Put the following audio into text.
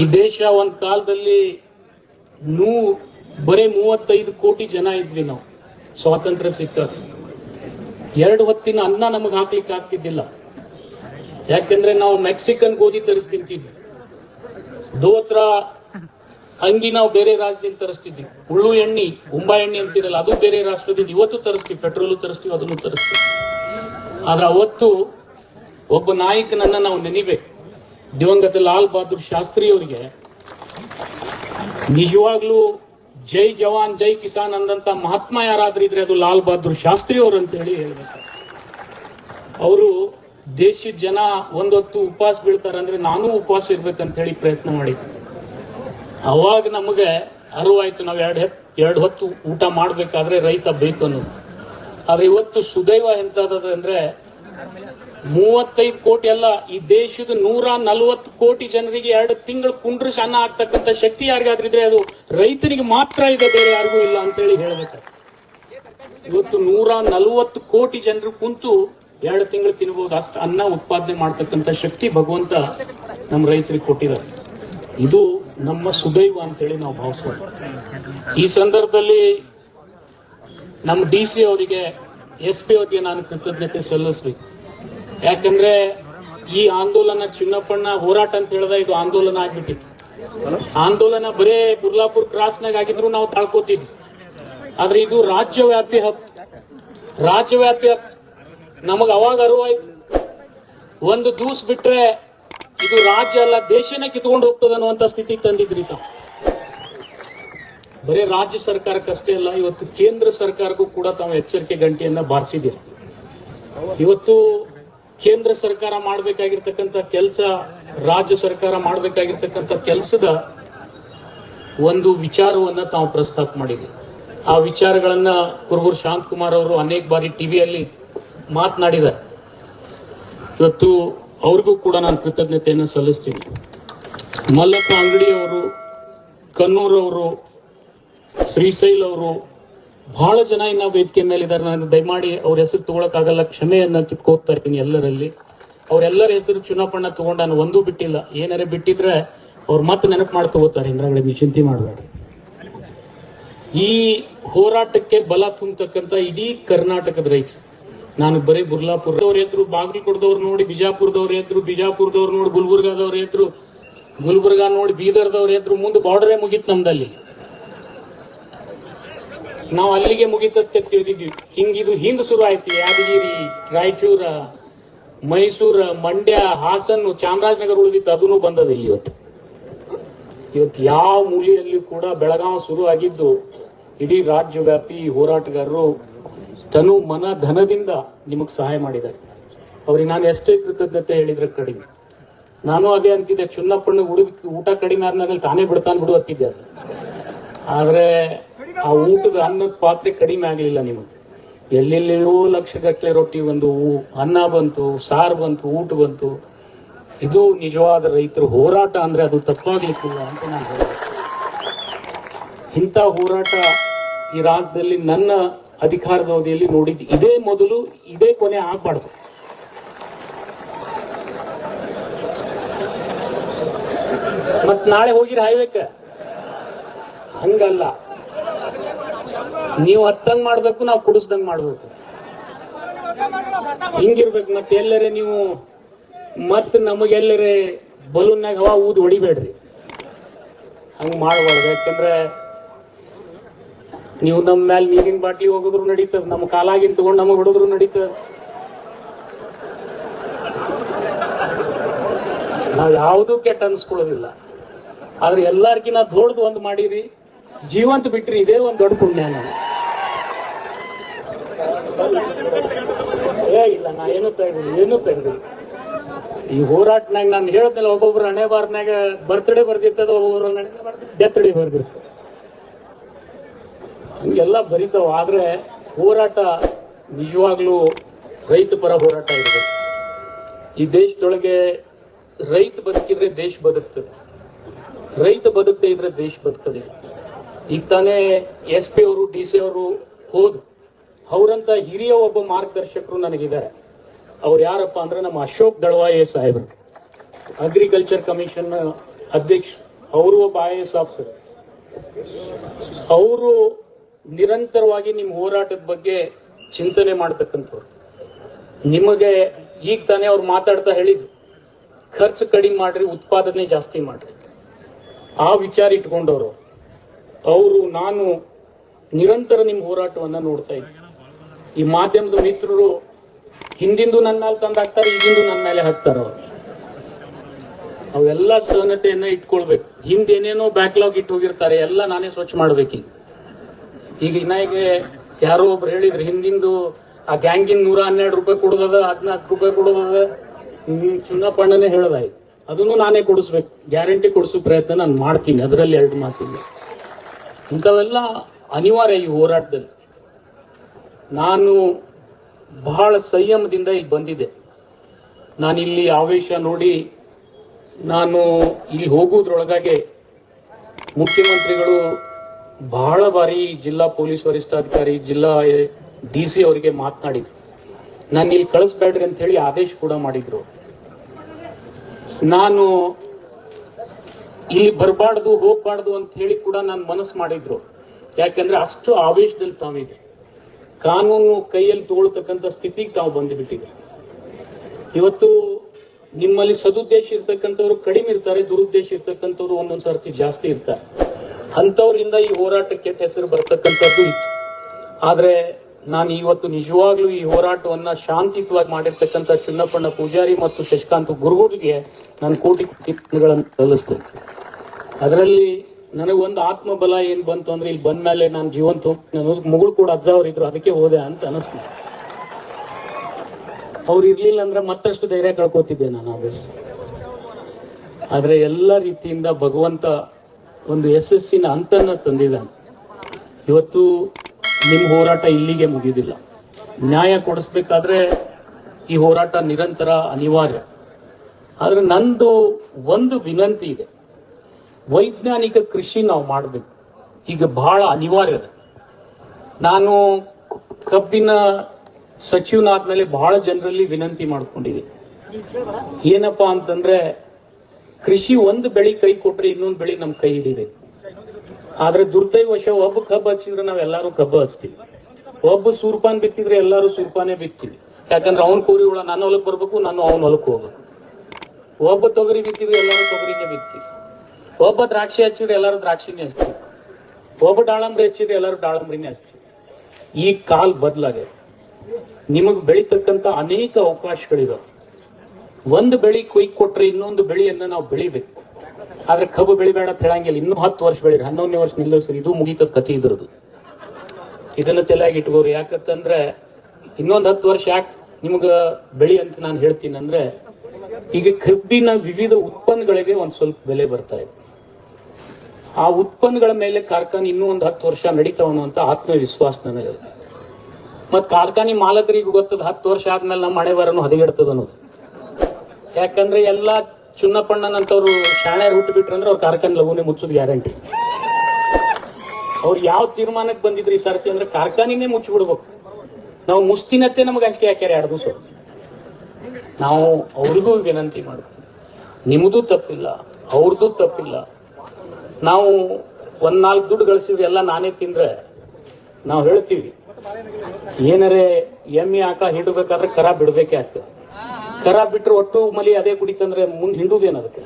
ಈ ದೇಶ ಒಂದ್ ಕಾಲದಲ್ಲಿ ನೂ, ಬರೀ ಮೂವತ್ತೈದು ಕೋಟಿ ಜನ ಇದ್ವಿ ನಾವು. ಸ್ವಾತಂತ್ರ್ಯ ಸಿಕ್ಕ ಎರಡು ಹೊತ್ತಿನ ಅನ್ನ ನಮಗೆ ಹಾಕ್ಲಿಕ್ಕೆ ಆಗ್ತಿದ್ದಿಲ್ಲ. ಯಾಕಂದ್ರೆ ನಾವು ಮೆಕ್ಸಿಕನ್ ಗೋಧಿ ತರಿಸ್ತಿಂತಿದ್ವಿ ದೋತ್ರ ಅಂಗಿ ನಾವು ಬೇರೆ ರಾಜ್ಯದಿಂದ ತರಿಸ್ತಿದ್ವಿ. ಹುಳ್ಳು ಎಣ್ಣೆ, ಉಂಬಾ ಎಣ್ಣೆ ಅಂತಿರಲ್ಲ, ಅದು ಬೇರೆ ರಾಷ್ಟ್ರದಿಂದ ಇವತ್ತು ತರಿಸ್ತೀವಿ. ಪೆಟ್ರೋಲು ತರಿಸ್ತೀವಿ, ಅದನ್ನು ತರಿಸ್ತೀವಿ. ಆದ್ರೆ ಅವತ್ತು ಒಬ್ಬ ನಾಯಕನನ್ನ ನಾವು ನೆನಿಬೇಕು. ದಿವಂಗತ ಲಾಲ್ ಬಹದ್ದೂರ್ ಶಾಸ್ತ್ರಿ ಅವರಿಗೆ ನಿಜವಾಗ್ಲೂ ಜೈ ಜವಾನ್, ಜೈ ಕಿಸಾನ್ ಅಂದಂತ ಮಹಾತ್ಮ ಯಾರಾದ್ರೂ ಇದ್ರೆ ಅದು ಲಾಲ್ ಬಹದ್ದೂರ್ ಶಾಸ್ತ್ರಿ ಅವರು ಅಂತ ಹೇಳಿ ಹೇಳ್ಬೇಕು. ಅವರು ದೇಶದ ಜನ ಒಂದೊತ್ತು ಉಪವಾಸ ಬೀಳ್ತಾರಂದ್ರೆ ನಾನು ಉಪವಾಸ ಇರ್ಬೇಕಂತ ಹೇಳಿ ಪ್ರಯತ್ನ ಮಾಡಿದ್ದೆ ಅವಾಗ ನಮಗೆ ಅರಿವಾಯ್ತು, ನಾವು ಎರಡು ಎರಡು ಹೊತ್ತು ಊಟ ಮಾಡಬೇಕಾದ್ರೆ ರೈತ ಬೇಕು ಅನ್ನೋದು. ಆದ್ರೆ ಇವತ್ತು ಸುದೈವ ಎಂತದ ಅಂದ್ರೆ ಮೂವತ್ತೈದು ಕೋಟಿ ಅಲ್ಲ, ಈ ದೇಶದ ನೂರ ನಲವತ್ತು ಕೋಟಿ ಜನರಿಗೆ ಎರಡು ತಿಂಗಳು ಕುಂಡ್ರಿಸಿ ಅನ್ನ ಆಗ್ತಕ್ಕಂಥ ಶಕ್ತಿ ಯಾರಿಗಾದ್ರಿದ್ರೆ ಅದು ರೈತನಿಗೆ ಮಾತ್ರ ಇದೆ, ಬೇರೆ ಯಾರಿಗೂ ಇಲ್ಲ ಅಂತೇಳಿ ಹೇಳ್ಬೇಕು ಇವತ್ತು ನೂರ ನಲವತ್ತು ಕೋಟಿ ಜನರು ಕುಂತು ಎರಡು ತಿಂಗಳು ತಿನ್ಬಹುದು ಅಷ್ಟು ಅನ್ನ ಉತ್ಪಾದನೆ ಮಾಡ್ತಕ್ಕಂಥ ಶಕ್ತಿ ಭಗವಂತ ನಮ್ಮ ರೈತರಿಗೆ ಕೊಟ್ಟಿದ್ದಾರೆ. ಇದು ನಮ್ಮ ಸುದೈವ ಅಂತೇಳಿ ನಾವು ಭಾವಿಸೋಣ ಈ ಸಂದರ್ಭದಲ್ಲಿ ನಮ್ಮ ಡಿ ಸಿ ಅವರಿಗೆ ಎಸ್ ಪಿ ಅವರಿಗೆ ನಾನು ಕೃತಜ್ಞತೆ ಸಲ್ಲಿಸ್ಬೇಕು. ಯಾಕಂದ್ರೆ ಈ ಆಂದೋಲನ ಚಿನ್ನಪ್ಪಣ್ಣ ಹೋರಾಟ ಅಂತ ಹೇಳಿದ ಇದು ಆಂದೋಲನ ಆಗ್ಬಿಟ್ಟಿತ್ತು. ಆಂದೋಲನ ಬರೇ ಬುರ್ಲಾಪುರ್ ಕ್ರಾಸ್ನಾಗ ಆಗಿದ್ರು ನಾವು ತಾಳ್ಕೋತಿದ್ವಿ. ಆದ್ರೆ ಇದು ರಾಜ್ಯವ್ಯಾಪಿ ಹತ್ತು ರಾಜ್ಯವ್ಯಾಪಿ ಹತ್ತು ನಮಗ ಅವಾಗ ಅರಿವಾಯ್ತು. ಒಂದು ದೂಸ್ ಬಿಟ್ರೆ ಇದು ರಾಜ್ಯ ಅಲ್ಲ ದೇಶನ ಕಿತ್ಕೊಂಡು ಹೋಗ್ತದೆ ಅನ್ನುವಂತ ಸ್ಥಿತಿಗೆ ತಂದಿದ್ರಿ ತಾವು. ಬರೀ ರಾಜ್ಯ ಸರ್ಕಾರಕ್ಕಷ್ಟೇ ಅಲ್ಲ, ಇವತ್ತು ಕೇಂದ್ರ ಸರ್ಕಾರಕ್ಕೂ ಕೂಡ ತಾವು ಎಚ್ಚರಿಕೆ ಗಂಟೆಯನ್ನ ಬಾರಿಸಿದೆ ಇವತ್ತು ಕೇಂದ್ರ ಸರ್ಕಾರ ಮಾಡಬೇಕಾಗಿರ್ತಕ್ಕಂಥ ಕೆಲಸ ರಾಜ್ಯ ಸರ್ಕಾರ ಮಾಡಬೇಕಾಗಿರ್ತಕ್ಕಂಥ ಕೆಲಸದ ಒಂದು ವಿಚಾರವನ್ನ ತಾವು ಪ್ರಸ್ತಾಪ ಮಾಡಿದೆ ಆ ವಿಚಾರಗಳನ್ನ ಕುರುಬೂರು ಶಾಂತಕುಮಾರ್ ಅವರು ಅನೇಕ ಬಾರಿ ಟಿವಿಯಲ್ಲಿ ಮಾತನಾಡಿದ್ದಾರೆ. ಇವತ್ತು ಅವ್ರಿಗೂ ಕೂಡ ನಾನು ಕೃತಜ್ಞತೆಯನ್ನು ಸಲ್ಲಿಸ್ತೀನಿ. ಮಲ್ಲಪ್ಪ ಅಂಗಡಿ ಅವರು ಕನ್ನೂರ್ ಅವರು ಶ್ರೀಶೈಲ್ ಅವರು ಬಹಳ ಜನ ಇನ್ನ ವೇದಿಕೆ ಮೇಲೆ ಇದ್ದಾರೆ ನಾನು ದಯಮಾಡಿ ಅವ್ರ ಹೆಸರು ತಗೊಳಕ್ಕಾಗಲ್ಲ, ಕ್ಷಮೆಯನ್ನ ಕಿತ್ಕೋಗ್ತಾ ಇರ್ತೀನಿ ಎಲ್ಲರಲ್ಲಿ. ಅವರೆಲ್ಲರ ಹೆಸರು ಚುನಾಪಣ್ಣ ತಗೊಂಡು ನಾನು ಒಂದೂ ಬಿಟ್ಟಿಲ್ಲ. ಏನಾರ ಬಿಟ್ಟಿದ್ರೆ ಅವ್ರು ಮತ್ತೆ ನೆನಪು ಮಾಡಿ ತಗೋತಾರೆ. ಇಂದ್ರಗಡೆ ನೀವು ಚಿಂತೆ ಮಾಡಬೇಡಿ. ಈ ಹೋರಾಟಕ್ಕೆ ಬಲ ತುಂಬತಕ್ಕಂಥ ಇಡೀ ಕರ್ನಾಟಕದ ರೈತ ನಾನು ಬರೀ ಬುರ್ಲಾಪುರದವ್ರ ಎದ್ರು ಬಾಗಲಕೋಟದವ್ರು ನೋಡಿ ಬಿಜಾಪುರದವ್ರ ಎದ್ರು ಬಿಜಾಪುರದವ್ರು ನೋಡಿ ಗುಲ್ಬರ್ಗಾದವ್ರ ಎದ್ರು ಗುಲ್ಬರ್ಗ ನೋಡಿ ಬೀದರ್ದವ್ರ ಎದ್ರು ಮುಂದೆ ಬಾರ್ಡರೇ ಮುಗೀತು ನಮ್ದಲ್ಲಿ. ನಾವು ಅಲ್ಲಿಗೆ ಮುಗಿತತ್ತೆ ತಿಳಿದಿದ್ವಿ ಹಿಂಗಿದು ಹಿಂದ್ ಶುರು ಆಯ್ತು ಯಾದಗಿರಿ, ರಾಯಚೂರ, ಮೈಸೂರ, ಮಂಡ್ಯ, ಹಾಸನ್, ಚಾಮರಾಜನಗರ ಉಳಿದಿತ್ತು. ಅದನ್ನು ಬಂದದ ಇಲ್ಲಿ ಇವತ್ತು. ಇವತ್ತು ಯಾವ ಮೂಲೆಯಲ್ಲಿ ಕೂಡ ಬೆಳಗಾವಿ ಶುರು ಆಗಿದ್ದು ಇಡೀ ರಾಜ್ಯವ್ಯಾಪಿ ಹೋರಾಟಗಾರರು ತನು ಮನ ಧನದಿಂದ ನಿಮಗೆ ಸಹಾಯ ಮಾಡಿದ್ದಾರೆ. ಅವ್ರಿಗೆ ನಾನು ಎಷ್ಟೇ ಕೃತಜ್ಞತೆ ಹೇಳಿದ್ರೆ ಕಡಿಮೆ. ನಾನು ಅದೇ ಅಂತಿದ್ದೆ, ಚುನ್ನಪ್ಪಣ್ಣ ಹುಡುಗಿ ಊಟ ಕಡಿಮೆ ಆದ್ಮೇಲೆ ತಾನೇ ಬಿಡ್ತಾನೆ ಬಿಡು ಅತ್ತಿದ್ದೆ ಆದ್ರೆ ಆ ಊಟದ ಅನ್ನದ ಪಾತ್ರೆ ಕಡಿಮೆ ಆಗಲಿಲ್ಲ ನಿಮಗೆ. ಎಲ್ಲೆಲ್ಲೆಲ್ಲೋ ಲಕ್ಷಗಟ್ಟಲೆ ರೊಟ್ಟಿ ಬಂದು ಅನ್ನ ಬಂತು, ಸಾರು ಬಂತು, ಊಟ ಬಂತು. ಇದು ನಿಜವಾದ ರೈತರ ಹೋರಾಟ ಅಂದ್ರೆ ಅದು ತಪ್ಪಾಗ್ಲಿಕ್ಕಿಲ್ಲ ಅಂತ ನಾನು ಹೇಳ್ತೀನಿ. ಇಂಥ ಹೋರಾಟ ಈ ರಾಜ್ಯದಲ್ಲಿ ನನ್ನ ಅಧಿಕಾರದ ಅವಧಿಯಲ್ಲಿ ನೋಡಿದ್ದು. ಇದೇ ಮೊದಲು, ಇದೇ ಕೊನೆ ಆಗ್ಬಾರ್ದು. ಮತ್ ನಾಳೆ ಹೋಗಿರ ಹೈವೇಕ ಹಂಗಲ್ಲ. ನೀವು ಹತ್ತಂಗ್ ಮಾಡ್ಬೇಕು, ನಾವು ಕುಡಿಸ್ದಂಗ್ ಮಾಡ್ಬೇಕು. ಹಿಂಗಿರ್ಬೇಕು ಮತ್ತೆ ಎಲ್ಲರೇ ನೀವು ಮತ್ ನಮಗೆಲ್ಲರೇ ಬಲೂನ್ನಾಗ ಹವಾ ಊದಿ ಹೊಡಿಬೇಡ್ರಿ. ಹಂಗ್ ಮಾಡಬಾರ್ದು, ಯಾಕಂದ್ರೆ ನೀವು ನಮ್ಮ ಮ್ಯಾಲ ನೀರಿನ ಬಾಟ್ಲಿ ಹೋಗಿದ್ರು ನಡೀತದ ನಮ್ಮ ಕಾಲಾಗಿನ್ ತಗೊಂಡ್ ನಮಗ್ ಹೊಡೆದ್ರು ನಡೀತದ. ನಾವು ಯಾವ್ದು ಕೆಟ್ಟ ಅನ್ಸ್ಕೊಳ್ಳೋದಿಲ್ಲ. ಆದ್ರೆ ಎಲ್ಲಾರ್ಕಿನ್ನ ದೊಡ್ದು ಒಂದು ಮಾಡಿರಿ, ಜೀವಂತ ಬಿಟ್ರಿ, ಇದೇ ಒಂದು ದೊಡ್ಡ ಪುಣ್ಯ ನಾನು ಏ, ಇಲ್ಲ, ನಾ ಏನು ತೆಗ್ದಿಲ್ಲ ಏನು ತೆಗ್ದಿಲ್ಲ ಈ ಹೋರಾಟನಾಗ ನಾನು ಹೇಳ್ದಲ್ಲ ಒಬ್ಬೊಬ್ರು ಹಣೆ ಬಾರ್ನಾಗ ಬರ್ತ್ಡೇ ಬರ್ದಿರ್ತದ, ಒಬ್ಬೊಬ್ರು ಡೆತ್ ಡೇ ಬರ್ದಿರ್ತದೆ. ಹಂಗೆಲ್ಲ ಬರಿತಾವ, ಆದ್ರೆ ಹೋರಾಟ ನಿಜವಾಗ್ಲೂ ರೈತ ಪರ ಹೋರಾಟ ಇರಬೇಕು ಈ ದೇಶದೊಳಗೆ ರೈತ ಬದುಕಿದ್ರೆ ದೇಶ ಬದುಕ್ತದೆ. ರೈತ ಬದುಕದೆ ಇದ್ರೆ ದೇಶ ಬದುಕದೆ ಈಗ ತಾನೇ ಎಸ್ ಪಿ ಅವರು, ಡಿ ಸಿ ಅವರು ಹೋದ್ರು. ಅವರಂತ ಹಿರಿಯ ಒಬ್ಬ ಮಾರ್ಗದರ್ಶಕರು ನನಗಿದ್ದಾರೆ. ಅವ್ರು ಯಾರಪ್ಪ ಅಂದ್ರೆ ನಮ್ಮ ಅಶೋಕ್ ದಳವಾಯಿ ಸಾಹೇಬರು. ಅಗ್ರಿಕಲ್ಚರ್ ಕಮಿಷನ್ ಅಧ್ಯಕ್ಷ, ಅವರು ಒಬ್ಬ ಐ ಆಫೀಸರ್ ಅವರು ನಿರಂತರವಾಗಿ ನಿಮ್ಮ ಹೋರಾಟದ ಬಗ್ಗೆ ಚಿಂತನೆ ಮಾಡ್ತಕ್ಕಂಥವ್ರು. ನಿಮಗೆ ಈಗ ತಾನೇ ಅವ್ರು ಮಾತಾಡ್ತಾ ಹೇಳಿದ್ರು. ಖರ್ಚು ಕಡಿಮೆ ಮಾಡ್ರಿ, ಉತ್ಪಾದನೆ ಜಾಸ್ತಿ ಮಾಡ್ರಿ. ಆ ವಿಚಾರ ಇಟ್ಕೊಂಡವರು ಅವರು. ನಾನು ನಿರಂತರ ನಿಮ್ಮ ಹೋರಾಟವನ್ನು ನೋಡ್ತಾ ಇದ್ದೆ ಈ ಮಾಧ್ಯಮದ ಮಿತ್ರರು ಹಿಂದಿಂದು ನನ್ನ ಮೇಲೆ ತಂದು ಹಾಕ್ತಾರೆ ಈಗಿಂದು ನನ್ನ ಮೇಲೆ ಹಾಕ್ತಾರೆ ಅವ್ರು. ಅವೆಲ್ಲ ಸಹನತೆಯನ್ನ ಇಟ್ಕೊಳ್ಬೇಕು. ಹಿಂದೇನೇನೋ ಬ್ಯಾಕ್ಲಾಗ್ ಇಟ್ಟು ಹೋಗಿರ್ತಾರೆ, ಎಲ್ಲ ನಾನೇ ಸ್ವಚ್ಛ ಮಾಡ್ಬೇಕೀಗ ಈಗ. ಇನ್ನಾಗೆ ಯಾರೋ ಒಬ್ರು ಹೇಳಿದ್ರು, ಹಿಂದಿಂದು ಆ ಗ್ಯಾಂಗಿನ ನೂರ ಹನ್ನೆರಡು ರೂಪಾಯಿ ಕೊಡೋದದ ಹದಿನಾಲ್ಕು ರೂಪಾಯಿ ಕೊಡೋದದ. ಚುನ್ನಪ್ಪಣ್ಣನೇ ಹೇಳ್ದಾಯ್ತು. ಅದನ್ನು ನಾನೇ ಕೊಡಿಸ್ಬೇಕು. ಗ್ಯಾರಂಟಿ ಕೊಡಿಸೋ ಪ್ರಯತ್ನ ನಾನು ಮಾಡ್ತೀನಿ. ಅದರಲ್ಲಿ ಎರಡು ಮಾತಿಲ್ಲ. ಇಂಥವೆಲ್ಲ ಅನಿವಾರ್ಯ ಈ ಹೋರಾಟದಲ್ಲಿ. ನಾನು ಬಹಳ ಸಂಯಮದಿಂದ ಇಲ್ಲಿ ಬಂದಿದ್ದೆ. ನಾನಿಲ್ಲಿ ಆವೇಶ ನೋಡಿ ನಾನು ಇಲ್ಲಿ ಹೋಗೋದ್ರೊಳಗಾಗೆ ಮುಖ್ಯಮಂತ್ರಿಗಳು ಬಹಳ ಬಾರಿ ಜಿಲ್ಲಾ ಪೊಲೀಸ್ ವರಿಷ್ಠಾಧಿಕಾರಿ, ಜಿಲ್ಲಾ ಡಿ ಸಿ ಅವರಿಗೆ ಮಾತನಾಡಿದ್ರು. ನಾನು ಇಲ್ಲಿ ಕಳಿಸ್ಬೇಡ್ರಿ ಅಂತ ಹೇಳಿ ಆದೇಶ ಕೂಡ ಮಾಡಿದ್ರು. ನಾನು ಇಲ್ಲಿ ಬರಬಾರ್ದು, ಹೋಗ್ಬಾರ್ದು ಅಂತ ಹೇಳಿ ಕೂಡ ನಾನು ಮನಸ್ಸು ಮಾಡಿದ್ರು. ಯಾಕಂದ್ರೆ ಅಷ್ಟು ಆವೇಶದಲ್ಲಿ ತಾವಿದ್ರು. ಕಾನೂನು ಕೈಯಲ್ಲಿ ತಗೊಳ್ತಕ್ಕಂಥ ಸ್ಥಿತಿಗೆ ತಾವು ಬಂದುಬಿಟ್ಟಿದೆ ಇವತ್ತು ನಿಮ್ಮಲ್ಲಿ ಸದುದ್ದೇಶ ಇರ್ತಕ್ಕಂಥವ್ರು ಕಡಿಮೆ ಇರ್ತಾರೆ, ದುರುದ್ದೇಶ ಇರ್ತಕ್ಕಂಥವ್ರು ಒಂದೊಂದು ಸರ್ತಿ ಜಾಸ್ತಿ ಇರ್ತಾರೆ. ಅಂಥವ್ರಿಂದ ಈ ಹೋರಾಟಕ್ಕೆ ಕೆಟ್ಟ ಹೆಸರು ಬರ್ತಕ್ಕಂಥದ್ದು ಇತ್ತು. ಆದರೆ ನಾನು ಇವತ್ತು ನಿಜವಾಗ್ಲೂ ಈ ಹೋರಾಟವನ್ನ ಶಾಂತಿಯುತವಾಗಿ ಮಾಡಿರ್ತಕ್ಕಂಥ ಚುನ್ನಪ್ಪಣ್ಣ ಪೂಜಾರಿ ಮತ್ತು ಶಶಿಕಾಂತ್ ಗುರುಗಳಿಗೆ ನಾನು ಕೋಟಿ ಕೋಟಿಗಳನ್ನು ಸಲ್ಲಿಸ್ತೇನೆ. ಅದರಲ್ಲಿ ನನಗೆ ಒಂದು ಆತ್ಮಬಲ ಏನ್ ಬಂತು ಅಂದ್ರೆ ಇಲ್ಲಿ ಬಂದ ಮೇಲೆ ನಾನು ಜೀವಂತ ಹೋಗ್ತೀನಿ ಮುಗಳು ಕೂಡ ಅಜ್ಜ ಅವ್ರು ಅದಕ್ಕೆ ಹೋದೆ ಅಂತ ಅನಿಸ್ತು. ಅವ್ರು ಇರ್ಲಿಲ್ಲ ಅಂದ್ರೆ ಮತ್ತಷ್ಟು ಧೈರ್ಯ ಕಳ್ಕೊತಿದ್ದೆ ನಾನು ಆವೇಶ ಆದ್ರೆ ಎಲ್ಲ ರೀತಿಯಿಂದ ಭಗವಂತ ಒಂದು ಯಶಸ್ಸಿನ ಅಂತನ್ನ ತಂದಿದ್ದಾನೆ. ಇವತ್ತು ನಿಮ್ಮ ಹೋರಾಟ ಇಲ್ಲಿಗೆ ಮುಗಿದಿಲ್ಲ. ನ್ಯಾಯ ಕೊಡಿಸ್ಬೇಕಾದ್ರೆ ಈ ಹೋರಾಟ ನಿರಂತರ ಅನಿವಾರ್ಯ. ಆದ್ರೆ ನಂದು ಒಂದು ವಿನಂತಿ ಇದೆ. ವೈಜ್ಞಾನಿಕ ಕೃಷಿ ನಾವು ಮಾಡಬೇಕು. ಈಗ ಬಹಳ ಅನಿವಾರ್ಯ ನಾನು ಕಬ್ಬಿನ ಸಚಿವನಾದ್ಮೇಲೆ ಬಹಳ ಜನರಲ್ಲಿ ವಿನಂತಿ ಮಾಡ್ಕೊಂಡಿದ್ದೀನಿ. ಏನಪ್ಪಾ ಅಂತಂದ್ರೆ, ಕೃಷಿ ಒಂದು ಬೆಳಿ ಕೈ ಕೊಟ್ರೆ ಇನ್ನೊಂದು ಬೆಳಿ ನಮ್ಮ ಕೈ ಹಿಡಿದೆ ಆದ್ರೆ ದುರ್ದೈವಶ ಒಬ್ಬ ಕಬ್ಬು ಹಚ್ಚಿದ್ರೆ ನಾವೆಲ್ಲರೂ ಕಬ್ಬು ಹಚ್ತೀವಿ. ಒಬ್ಬ ಸೂರ್ಪಾನ್ ಬಿತ್ತಿದ್ರೆ ಎಲ್ಲರೂ ಸೂರ್ಪಾನೇ ಬಿತ್ತೀವಿ. ಯಾಕಂದ್ರೆ ಅವ್ನ ಕೂರಿ ಹುಳ ನನ್ನ ಹೊಲಕ್ಕೆ ಬರ್ಬೇಕು, ನಾನು ಅವನ ಹೊಲಕ್ಕೆ ಹೋಗ್ಬೇಕು. ಒಬ್ಬ ತೊಗರಿ ಬಿತ್ತಿದ್ರೆ ಎಲ್ಲರೂ ತೊಗರಿನೇ ಬಿತ್ತೀವಿ. ಒಬ್ಬ ದ್ರಾಕ್ಷಿ ಹಚ್ಚಿದ್ರೆ ಎಲ್ಲರೂ ದ್ರಾಕ್ಷಿನೇ ಹಚ್ತೀವಿ ಒಬ್ಬ ದಾಳಂಬ್ರಿ ಹಚ್ಚಿದ್ರೆ ಎಲ್ಲರೂ ದಾಳಂಬ್ರಿನೇ ಹಚ್ತೀವಿ ಈ ಕಾಲ್ ಬದಲಾಗಿದೆ ನಿಮಗೆ ಬೆಳಿತಕ್ಕಂತ ಅನೇಕ ಅವಕಾಶಗಳಿದಾವೆ. ಒಂದು ಬೆಳಿ ಕೊಯ್ ಕೊಟ್ರೆ ಇನ್ನೊಂದು ಬೆಳಿಯನ್ನ ನಾವು ಬೆಳಿಬೇಕು. ಆದ್ರೆ ಕಬ್ಬು ಬೆಳಿಬೇಡ ಅಂತ ಹೇಳಂಗಿಲ್ಲ. ಇನ್ನೂ ಹತ್ತು ವರ್ಷ ಬೆಳಿರಿ. ಹನ್ನೊಂದನೇ ವರ್ಷ ನಿಲ್ಲಿಸ್ರಿ ಇದು ಮುಗೀತದ ಕಥೆ ಇದ್ರದ್ದು. ಇದನ್ನ ತಲೆಯಾಗಿ ಇಟ್ಕೋರಿ. ಯಾಕಂತಂದ್ರೆ ಇನ್ನೊಂದು ಹತ್ತು ವರ್ಷ ಯಾಕೆ ನಿಮ್ಗ ಬೆಳಿ ಅಂತ ನಾನು ಹೇಳ್ತೀನಿ ಅಂದ್ರೆ, ಈಗ ಕಬ್ಬಿನ ವಿವಿಧ ಉತ್ಪನ್ನಗಳಿಗೆ ಒಂದ್ ಸ್ವಲ್ಪ ಬೆಲೆ ಬರ್ತಾ ಇದೆ. ಆ ಉತ್ಪನ್ನಗಳ ಮೇಲೆ ಕಾರ್ಖಾನೆ ಇನ್ನೂ ಒಂದು ಹತ್ತು ವರ್ಷ ನಡೀತಾವ ಅಂತ ಆತ್ಮವಿಶ್ವಾಸ ನನಗೆ. ಮತ್ ಕಾರ್ಖಾನೆ ಮಾಲಕರಿಗೂ ಗೊತ್ತದ ಹತ್ತು ವರ್ಷ ಆದ್ಮೇಲೆ ನಮ್ಮ ಮಳೆ ಬರನು ಹದಗೆಡ್ತದ ಅನ್ನೋದು ಯಾಕಂದ್ರೆ ಎಲ್ಲಾ ಚುನ್ನಪ್ಪಣ್ಣನಂತವ್ರು ಶಾಣೆ ಹುಟ್ಟು ಬಿಟ್ರಂದ್ರೆ ಅವ್ರ ಕಾರ್ಖಾನೆ ಲಘುನೆ ಮುಚ್ಚೋದು ಗ್ಯಾರಂಟಿ. ಅವ್ರು ಯಾವ ತೀರ್ಮಾನಕ್ಕೆ ಬಂದಿದ್ರು ಈ ಸರ್ತಿ ಅಂದ್ರೆ ಕಾರ್ಖಾನೆನೇ ಮುಚ್ಚಿಬಿಡ್ಬೇಕು. ನಾವು ಮುಸ್ತಿನತ್ತೆ ನಮಗೆ ಅಂಜಿಕೆ ಹಾಕ್ಯಾರ ಎರಡು ದಿವಸ. ನಾವು ಅವ್ರಿಗೂ ವಿನಂತಿ ಮಾಡ್ಬೇಕು. ನಿಮ್ಮದು ತಪ್ಪಿಲ್ಲ ಅವ್ರದ್ದು ತಪ್ಪಿಲ್ಲ ನಾವು ಒಂದ್ ನಾಲ್ಕು ದುಡ್ಡು ಗಳಿಸಿದ್ವಿ ಎಲ್ಲ ನಾನೇ ತಿಂದ್ರೆ ನಾವು ಹೇಳ್ತೀವಿ. ಏನಾರೆ ಎಮ್ಮೆ ಆಕಳ ಹಿಡಬೇಕಾದ್ರೆ ಕರ ಬಿಡ್ಬೇಕೇ ಆಗ್ತದೆ ಕರ ಬಿಟ್ಟರೆ ಒಟ್ಟು ಮಲಿ ಅದೇ ಕುಡಿತಂದ್ರೆ ಮುಂದೆ ಹಿಂಡುದೇನು ಅದಕ್ಕೆ?